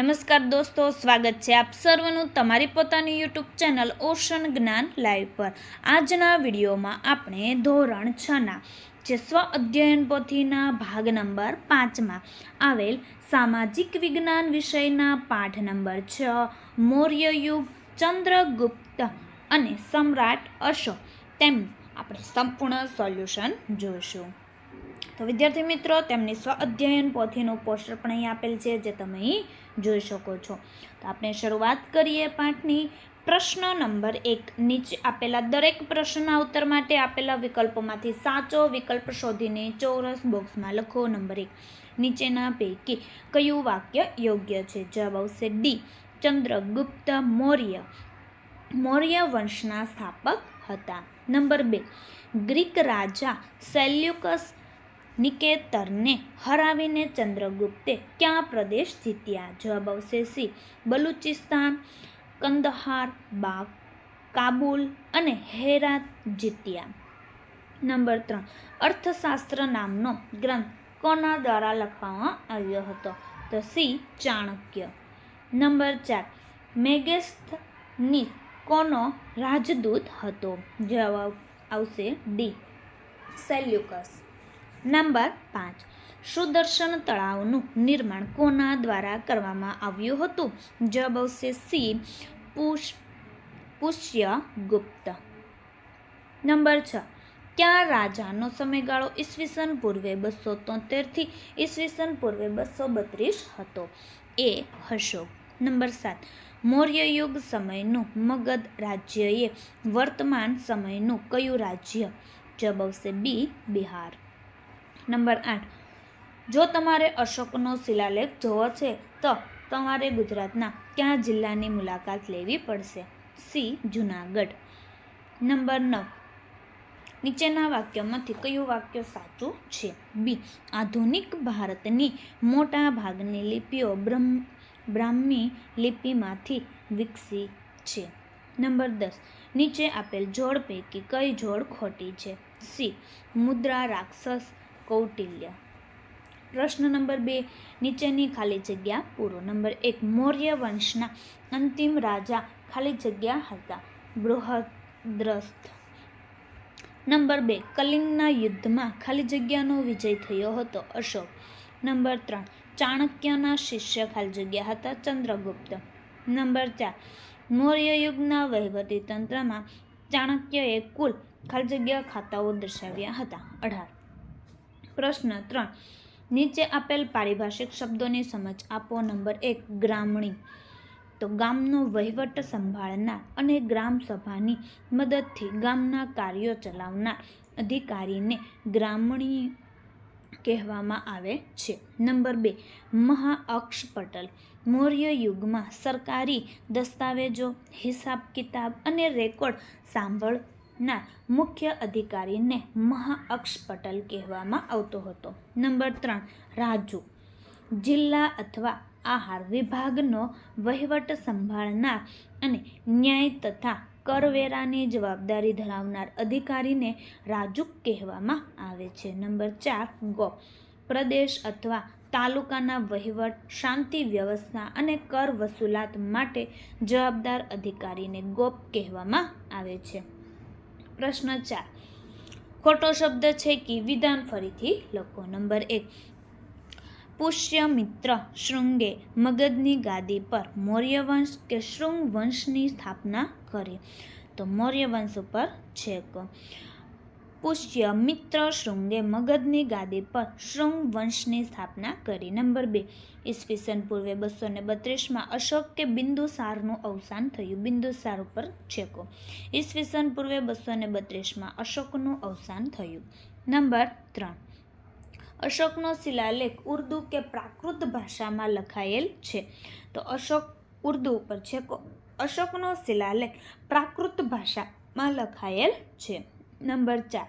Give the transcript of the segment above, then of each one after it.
નમસ્કાર દોસ્તો, સ્વાગત છે આપ સર્વનું તમારી પોતાની YouTube channel ocean Gyan live પર. આજના વિડીયોમાં આપણે ધોરણ છના જે સ્વ અધ્યયન પોથીના ભાગ નંબર પાંચમાં આવેલ સામાજિક વિજ્ઞાન વિષયના પાઠ નંબર છ મૌર્ય યુગ ચંદ્રગુપ્ત અને સમ્રાટ અશોક. તેમનું આપણે સંપૂર્ણ સોલ્યુશન જોઈશું. તો વિદ્યાર્થી મિત્રો, તેમની સ્વ અધ્યયન પોથીનું પોસ્ટર પણ અહીં આપેલ છે, જે તમે અહીં જોઈ શકો છો. તો આપણે શરૂઆત કરીએ પાઠની. પ્રશ્ન નંબર એક. નીચે આપેલા દરેક પ્રશ્નના ઉત્તર માટે આપેલા વિકલ્પોમાંથી સાચો વિકલ્પ શોધીને ચોરસ બોક્સમાં લખો નંબર એક. નીચેના પૈકી કયું વાક્ય યોગ્ય છે? જવાબ આવશે ડી. ચંદ્રગુપ્ત મૌર્ય. મૌર્ય વંશના સ્થાપક હતા. નંબર બે. ગ્રીક રાજા સેલ્યુકસ નિકેતરને હરાવીને ચંદ્રગુપ્તે ક્યાં પ્રદેશ જીત્યા? જવાબ આવશે સી. બલુચિસ્તાન, કંદહાર, બાગ, કાબુલ અને હેરાત જીત્યા. નંબર ત્રણ. અર્થશાસ્ત્ર નામનો ગ્રંથ કોના દ્વારા લખવામાં આવ્યો હતો? તો સી, ચાણક્ય. નંબર ચાર. મેગેસ્થની કોનો રાજદૂત હતો? જવાબ આવશે ડી. સેલ્યુકસ. નંબર પાંચ. સુદર્શન તળાવનું નિર્માણ કોના દ્વારા કરવામાં આવ્યું હતું? જવાબ આવશે સી. પુષ, પુષ્યગુપ્ત. નંબર છ. ક્યાં રાજાનો સમયગાળો ઈસવીસન પૂર્વે બસો તોતેરથી ઈસવીસન પૂર્વે બસો બત્રીસ હતો? એ અશોક. નંબર સાત. મૌર્ય યુગ સમયનું મગધ રાજ્યએ વર્તમાન સમયનું કયું રાજ્ય? જવાબ આવશે બી. બિહાર. નંબર આઠ. જો તમારે અશોકનો શિલાલેખ જોવો છે, તો તમારે ગુજરાતના કયા જિલ્લાની મુલાકાત લેવી પડશે? સી, જુનાગઢ. નંબર નવ. નીચેના વાક્યમાંથી કયું વાક્ય સાચું છે? બી, આધુનિક ભારતની મોટા ભાગની લિપિઓ બ્રહ્મ, બ્રાહ્મી લિપિમાંથી વિકસી છે. નંબર દસ. નીચે આપેલ જોડ પૈકી કઈ જોડ ખોટી છે? સી, મુદ્રા રાક્ષસ કૌટિલ્ય. પ્રશ્ન નંબર બે, નીચેની ખાલી જગ્યા પૂરો. નંબર એક, મૌર્ય વંશના અંતિમ રાજા ખાલી જગ્યા હતા. બૃહદ્રસ્થ નંબર બે, કલિંગના યુદ્ધમાં ખાલી જગ્યાનો વિજય થયો હતો, અશોક. નંબર ત્રણ, ચાણક્યના શિષ્ય ખાલી જગ્યા હતા, ચંદ્રગુપ્ત. નંબર ચાર, મૌર્ય યુગના વહીવટી તંત્રમાં ચાણક્યએ કુલ ખાલી જગ્યા ખાતાઓ દર્શાવ્યા હતા, અઢાર. પ્રશ્ન ત્રણ. નીચે આપેલ પારિભાષિક શબ્દોની સમજ આપો. નંબર એક, ગ્રામણી. તો ગામનો વહીવટ સંભાળનાર અને ગ્રામ સભાની મદદથી ગામના કાર્યો ચલાવનાર અધિકારીને ગ્રામણી કહેવામાં આવે છે. નંબર બે મહાઅક્ષ પટલ મૌર્ય યુગમાં સરકારી દસ્તાવેજો હિસાબ કિતાબ અને રેકોર્ડ સાંભળનાર મુખ્ય અધિકારીને મહાઅક્ષ પટલ કહેવામાં આવતો હતો. નંબર ત્રણ, રાજુ. જિલ્લા અથવા આહાર વિભાગનો વહીવટ સંભાળનાર અને ન્યાય તથા કરવેરાની જવાબદારી ધરાવનાર અધિકારીને રાજુક કહેવામાં આવે છે. નંબર ચાર, ગો. પ્રદેશ અથવા તાલુકાના વહીવટ, શાંતિ વ્યવસ્થા અને કર વસૂલાત માટે જવાબદાર અધિકારીને ગોપ કહેવામાં આવે છે. પ્રશ્ન ચાર. ખોટો શબ્દ છે કે વિધાન ફરીથી લખો. નંબર એક. પુષ્ય મિત્ર શૃંગે મગધની ગાદી પર મૌર્ય વંશ કે શૃંગ વંશની સ્થાપના કરી. તો મૌર્ય વંશ ઉપર છે પુષ્યમિત્ર શૃંગે મગધની ગાદી પર શૃંગ વંશની સ્થાપના કરી. નંબર બે. ઈસવીસન પૂર્વે બસો ને બત્રીસમાં અશોક કે બિંદુસારનું અવસાન થયું. બિંદુસાર ઉપર છેકો. ઈસવીસન પૂર્વે બસો ને બત્રીસમાં અશોકનું અવસાન થયું. નંબર ત્રણ. અશોકનો શિલાલેખ ઉર્દુ કે પ્રાકૃત ભાષામાં લખાયેલ છે. તો અશોક ઉર્દુ ઉપર છે અશોકનો શિલાલેખ પ્રાકૃત ભાષામાં લખાયેલ છે. નંબર ચાર.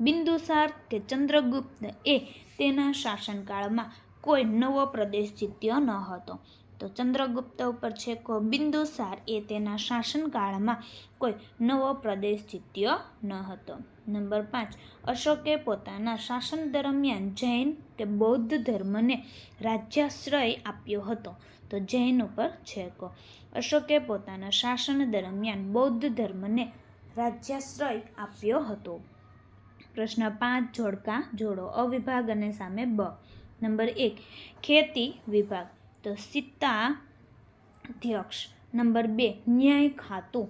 બિંદુસાર કે ચંદ્રગુપ્ત એ તેના શાસનકાળમાં કોઈ નવો પ્રદેશ જીત્યો ન હતો. તો ચંદ્રગુપ્ત ઉપર છે કો બિંદુસાર એ તેના શાસનકાળમાં કોઈ નવો પ્રદેશ જીત્યો ન હતો. નંબર પાંચ. અશોકે પોતાના શાસન દરમિયાન જૈન કે બૌદ્ધ ધર્મને રાજ્યાશ્રય આપ્યો હતો. તો જૈન ઉપર છે કો અશોકે પોતાના શાસન દરમિયાન બૌદ્ધ ધર્મને રાજ્યાશ્રય આપ્યો હતો. પ્રશ્ન પાંચ, જોડકા, જોડો, અવિભાગ અને સામે બ. નંબર એક, ખેતી વિભાગ. તો સીતા અધ્યક્ષ નંબર બે, ન્યાય ખાતું.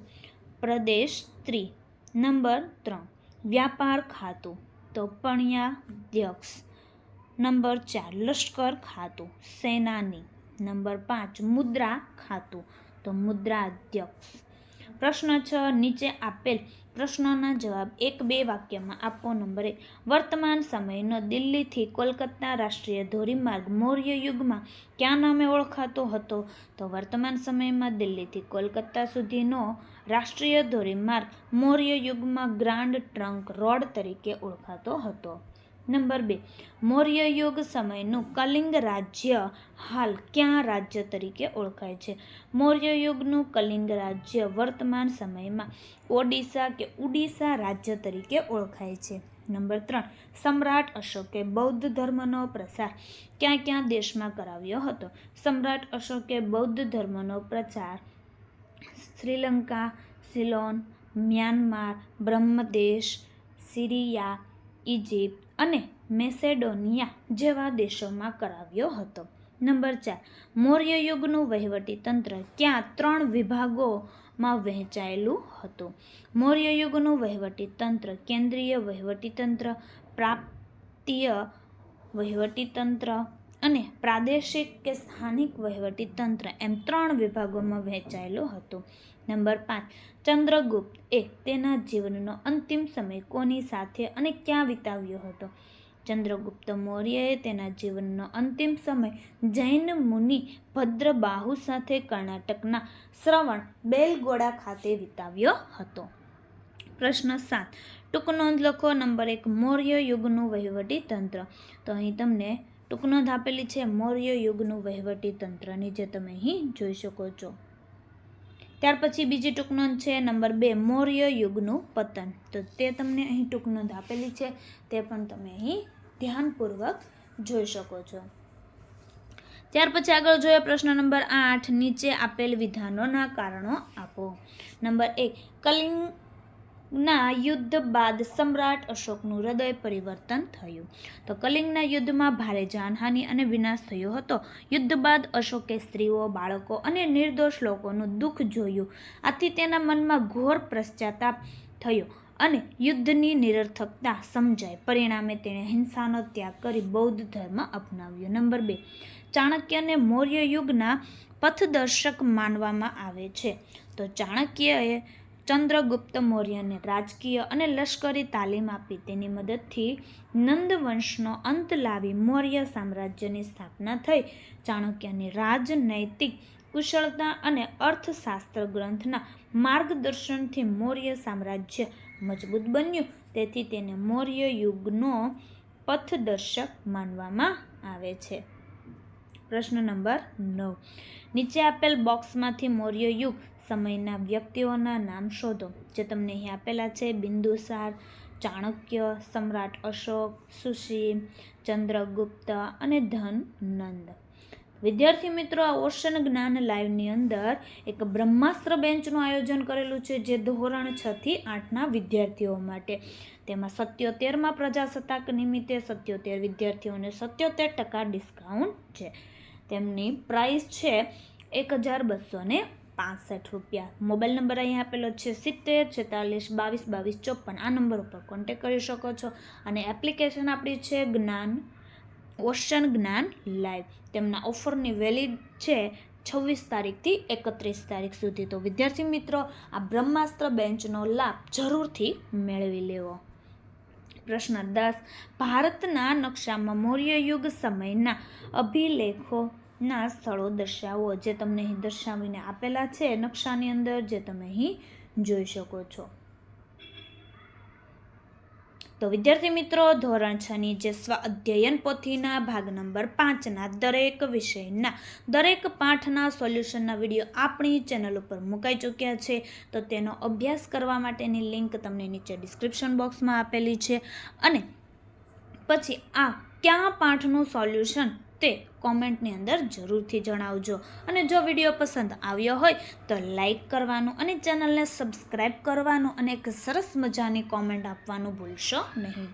પ્રદેશ ત્રી. નંબર ત્રણ, વ્યાપાર ખાતું. તો પણ્યાધ્યક્ષ. નંબર ચાર, લશ્કર ખાતું. સેનાની. નંબર પાંચ, મુદ્રા ખાતું. તો મુદ્રાધ્યક્ષ. પ્રશ્ન છ, નીચે આપેલ પ્રશ્નોના જવાબ એક, બે વાક્યમાં આપો. નંબર વર્તમાન સમયનો દિલ્હીથી કોલકાતા રાષ્ટ્રીય ધોરીમાર્ગ મૌર્ય યુગમાં ક્યાં નામે ઓળખાતો હતો? તો વર્તમાન સમયમાં દિલ્હીથી કોલકાતા સુધીનો રાષ્ટ્રીય ધોરીમાર્ગ મૌર્ય યુગમાં ગ્રાન્ડ ટ્રંક રોડ તરીકે ઓળખાતો હતો. નંબર બે. મૌર્ય યુગ સમયનું કલિંગ રાજ્ય હાલ ક્યાં રાજ્ય તરીકે ઓળખાય છે? મૌર્ય યુગનું કલિંગ રાજ્ય વર્તમાન સમયમાં ઓડિશા કે ઉડીસા રાજ્ય તરીકે ઓળખાય છે. નંબર ત્રણ. સમ્રાટ અશોકે બૌદ્ધ ધર્મનો પ્રસાર ક્યાં ક્યાં દેશમાં કરાવ્યો હતો? સમ્રાટ અશોકે બૌદ્ધ ધર્મનો પ્રચાર Sri Lanka, Ceylon, Myanmar, Brahmadesh, Syria Egypt અને મેસેડોનિયા જેવા દેશોમાં કરાવ્યો હતો. નંબર ચાર, મૌર્ય યુગનું વહીવટી તંત્ર ક્યાં ત્રણ વિભાગોમાં વહેંચાયેલું હતું? મૌર્ય યુગનું વહીવટી તંત્ર, કેન્દ્રીય વહીવટી તંત્ર, પ્રાપ્તિય વહીવટી તંત્ર અને પ્રાદેશિક કે સ્થાનિક વહીવટી તંત્ર એમ ત્રણ વિભાગોમાં વહેંચાયેલું હતું. નંબર પાંચ, ચંદ્રગુપ્ત એ તેના જીવનનો અંતિમ સમય કોની સાથે અને ક્યાં વિતાવ્યો હતો? ચંદ્રગુપ્ત મૌર્યએ તેના જીવનનો અંતિમ સમય જૈન મુનિ ભદ્રબાહુ સાથે કર્ણાટકના શ્રવણ બેલગોડા ખાતે વિતાવ્યો હતો. પ્રશ્ન સાત, ટૂંક નોંધ લખો. નંબર એક, મૌર્ય યુગનું વહીવટી તંત્ર. તો અહીં તમને ટૂંક નોંધ આપેલી છે, મૌર્ય યુગનું વહીવટી તંત્રની જે તમે અહીં જોઈ શકો છો. ત્યાર પછી બીજી ટૂંકનોંધ છે, નંબર બે, મૌર્ય યુગનું પતન. તો તે તમને અહીં ટૂંકનોંધ આપેલી છે, તે પણ તમે અહીં ધ્યાનપૂર્વક જોઈ શકો છો. ત્યાર પછી આગળ જોઈએ પ્રશ્ન નંબર આઠ, નીચે આપેલ વિધાનોના કારણો આપો. નંબર એક કલિંગના યુદ્ધ બાદ સમ્રાટ અશોકનું હૃદય પરિવર્તન થયું. તો કલિંગના યુદ્ધમાં ભારે જાનહાનિ અને વિનાશ થયો હતો. યુદ્ધ બાદ અશોકે સ્ત્રીઓ, બાળકો અને નિર્દોષ લોકોનું દુઃખ જોયું. આથી તેના મનમાં ઘોર પશ્ચાતાપ થયો અને યુદ્ધની નિરર્થકતા સમજાય પરિણામે તેણે હિંસાનો ત્યાગ કરી બૌદ્ધ ધર્મ અપનાવ્યો. નંબર બે, ચાણક્યને મૌર્ય યુગના પથદર્શક માનવામાં આવે છે. તો ચાણક્યએ ચંદ્રગુપ્ત મૌર્યને રાજકીય અને લશ્કરી તાલીમ આપી તેની મદદથી નંદવંશનો અંત લાવી મૌર્ય સામ્રાજ્યની સ્થાપના થઈ. ચાણક્યની રાજનૈતિક કુશળતા અને અર્થશાસ્ત્ર ગ્રંથના માર્ગદર્શનથી મૌર્ય સામ્રાજ્ય મજબૂત બન્યું. તેથી તેને મૌર્ય યુગનો પથદર્શક માનવામાં આવે છે. પ્રશ્ન નંબર નવ. નીચે આપેલ બોક્સમાંથી મૌર્ય યુગ સમયના વ્યક્તિઓના નામ શોધો. જે તમને અહીં આપેલા છે, બિંદુસાર, ચાણક્ય, સમ્રાટ અશોક સુશીલ ચંદ્રગુપ્ત અને ધન નંદ વિદ્યાર્થી મિત્રો, આ ઓશન જ્ઞાન લાઈવની અંદર એક બ્રહ્માસ્ત્ર બેન્ચનું આયોજન કરેલું છે, જે ધોરણ છ થી આઠના વિદ્યાર્થીઓ માટે. તેમાં સત્યોતેરમાં પ્રજાસત્તાક નિમિત્તે સત્યોતેર વિદ્યાર્થીઓને સત્યોતેર ટકા ડિસ્કાઉન્ટ છે. તેમની પ્રાઇસ છે એક હજાર બસો ને પાસઠ રૂપિયા. મોબાઈલ નંબર અહીંયા આપેલો છે સિત્તેર, છેતાલીસ, બાવીસ બાવીસ, ચોપન. આ નંબર ઉપર કોન્ટેક કરી શકો છો. અને એપ્લિકેશન આપણી છે જ્ઞાન ઓશન જ્ઞાન લાઈવ તેમના ઓફરની વેલિડ છે છવ્વીસ તારીખથી એકત્રીસ તારીખ સુધી. તો વિદ્યાર્થી મિત્રો, આ બ્રહ્માસ્ત્ર બેન્ચનો લાભ જરૂરથી મેળવી લેવો. પ્રશ્ન દસ. ભારતના નકશામાં મૌર્ય યુગ સમયના અભિલેખોના સ્થળો દર્શાવો જે તમને અહીં દર્શાવીને આપેલા છે નકશાની અંદર જે તમે અહીં જોઈ શકો છો. તો વિદ્યાર્થી મિત્રો, ધોરણ છની જે સ્વ અધ્યયન પોથીના ભાગ નંબર પાંચના દરેક વિષયના, દરેક પાઠના સોલ્યુશનના વીડિયો આપણી ચેનલ ઉપર મુકાઈ ચૂક્યા છે. તો તેનો અભ્યાસ કરવા માટેની લિંક તમને નીચે ડિસ્ક્રિપ્શન બોક્સમાં આપેલી છે. અને પછી આ ક્યાં પાઠનું સોલ્યુશન તે કોમેન્ટની અંદર જરૂરથી જણાવજો. અને જો વીડિયો પસંદ આવ્યો હોય તો લાઈક કરવાનું અને ચેનલને સબસ્ક્રાઈબ કરવાનું અને એક સરસ મજાની કોમેન્ટ આપવાનું ભૂલશો નહીં.